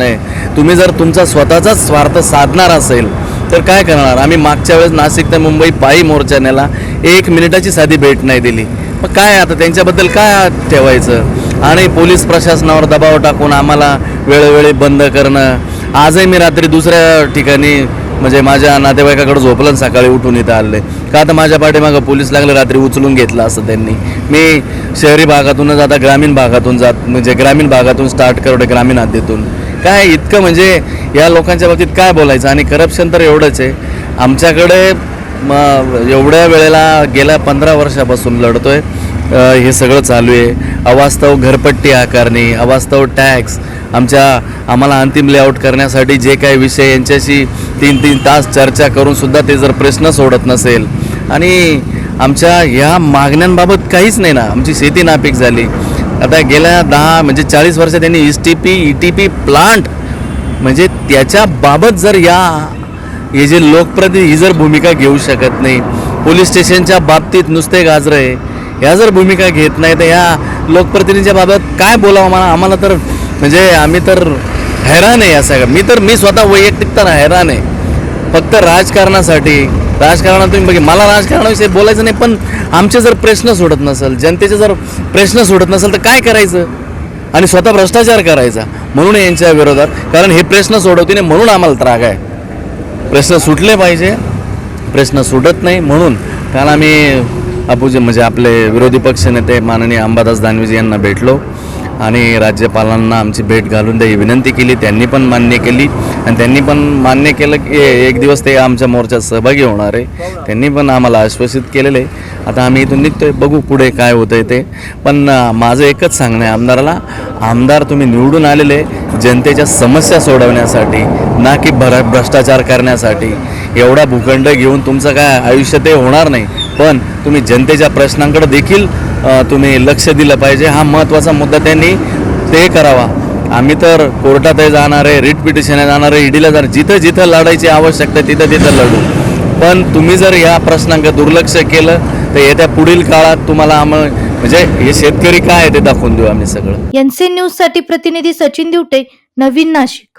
नाही. तुम्ही जर तुमचा स्वतःचाच स्वार्थ साधणार असेल तर काय करणार? आम्ही मागच्या वेळेस नाशिक ते मुंबई पायी मोर्चा नेला एक मिनिटाची साधी भेट नाही दिली. मग काय आता त्यांच्याबद्दल काय ठेवायचं? आणि पोलीस प्रशासनावर दबाव टाकून आम्हाला वेळोवेळी बंद करणं. आजही मी रात्री दुसऱ्या ठिकाणी म्हणजे माझ्या नातेवाईकाकडे झोपलं सकाळी उठून इथं आले. का तर माझ्या पाठीमागं पोलीस लागले रात्री उचलून घेतलं असं त्यांनी. मी शहरी भागातूनच आता ग्रामीण भागातून जात म्हणजे ग्रामीण भागातून स्टार्ट करतो ग्रामीण हद्दीतून. काय इतकं म्हणजे या लोकांच्या बाबतीत काय बोलायचं? आणि करप्शन तर एवढंच आहे. आमच्याकडे मग एवढ्या वेळेला गेल्या पंधरा वर्षापासून लढतोय. आहे हे सगळं चालू आहे. अवास्तव घरपट्टी आकारणी अवास्तव टॅक्स आमच्या आम्हाला अंतिम लेआउट करण्यासाठी जे काही विषय यांच्याशी तीन तीन तास चर्चा करूनसुद्धा ते जर प्रश्न सोडत नसेल. आणि आमच्या ह्या मागण्यांबाबत काहीच नाही ना. आमची शेती नापीक झाली. आता गेल्या दहा म्हणजे चाळीस वर्ष त्यांनी S T P E T P plant म्हणजे त्याच्याबाबत जर या हे जे लोकप्रतिनिधी ही जर भूमिका घेऊ शकत नाही पोलीस स्टेशनच्या बाबतीत नुसते गाजरे ह्या जर भूमिका घेत नाही तर ह्या लोकप्रतिनिधीच्या बाबत काय बोलावं? मला आम्हाला तर म्हणजे आम्ही तर हैराण आहे या सगळ्या मी तर मी स्वतः वैयक्तिक तर हैराण आहे. फक्त राजकारणासाठी राजकारणात तुम्ही बघा मला राजकारणाविषयी बोलायचं नाही पण आमचे जर प्रश्न सोडत नसेल जनतेचे जर प्रश्न सोडत नसेल तर काय करायचं? आणि स्वतः भ्रष्टाचार करायचा म्हणून यांच्या विरोधात. कारण हे प्रश्न सोडवतीने म्हणून आम्हाला त्राग आहे. प्रश्न सुटले पाहिजे प्रश्न सुटत नाही म्हणून. काल आम्ही अपुजे म्हणजे आपले विरोधी पक्षनेते माननीय अंबादास दानवेजी यांना भेटलो. आणि राज्यपालांना आमची भेट घालून द्या विनंती केली त्यांनी पण मान्य केली. आणि त्यांनी पण मान्य केलं की एक दिवस ते आमच्या मोर्चात सहभागी होणार आहे. त्यांनी पण आम्हाला आश्वासित केलेलं. आहे आता आम्ही इथून निघतोय बघू पुढे काय होतं आहे ते. पण माझं एकच सांगणं आहे आमदाराला आमदार तुम्ही निवडून आलेले जनतेच्या समस्या सोडवण्यासाठी ना की भर भ्रष्टाचार करण्यासाठी एवढा भूखंड घेऊन तुमचं काय आयुष्य ते होणार नाही. पण तुम्ही जनतेच्या प्रश्नांकडे देखील तुम्ही लक्ष दिलं पाहिजे. हा महत्त्वाचा मुद्दा त्यांनी ते करावा. आम्ही तर कोर्टातही जाणार आहे रिट पिटिशनला जाणार आहे. ईडीला जाणार जिथं जिथं लढायची आवश्यकता आहे, तिथं तिथं लढू. पण तुम्ही जर या प्रश्नांकडे दुर्लक्ष केलं तर येत्या पुढील काळात तुम्हाला आम म्हणजे हे शेतकरी काय आहे ते दाखवून देऊ आम्ही सगळं. एनसी न्यूजसाठी प्रतिनिधी सचिन दिवटे नवीन नाशिक.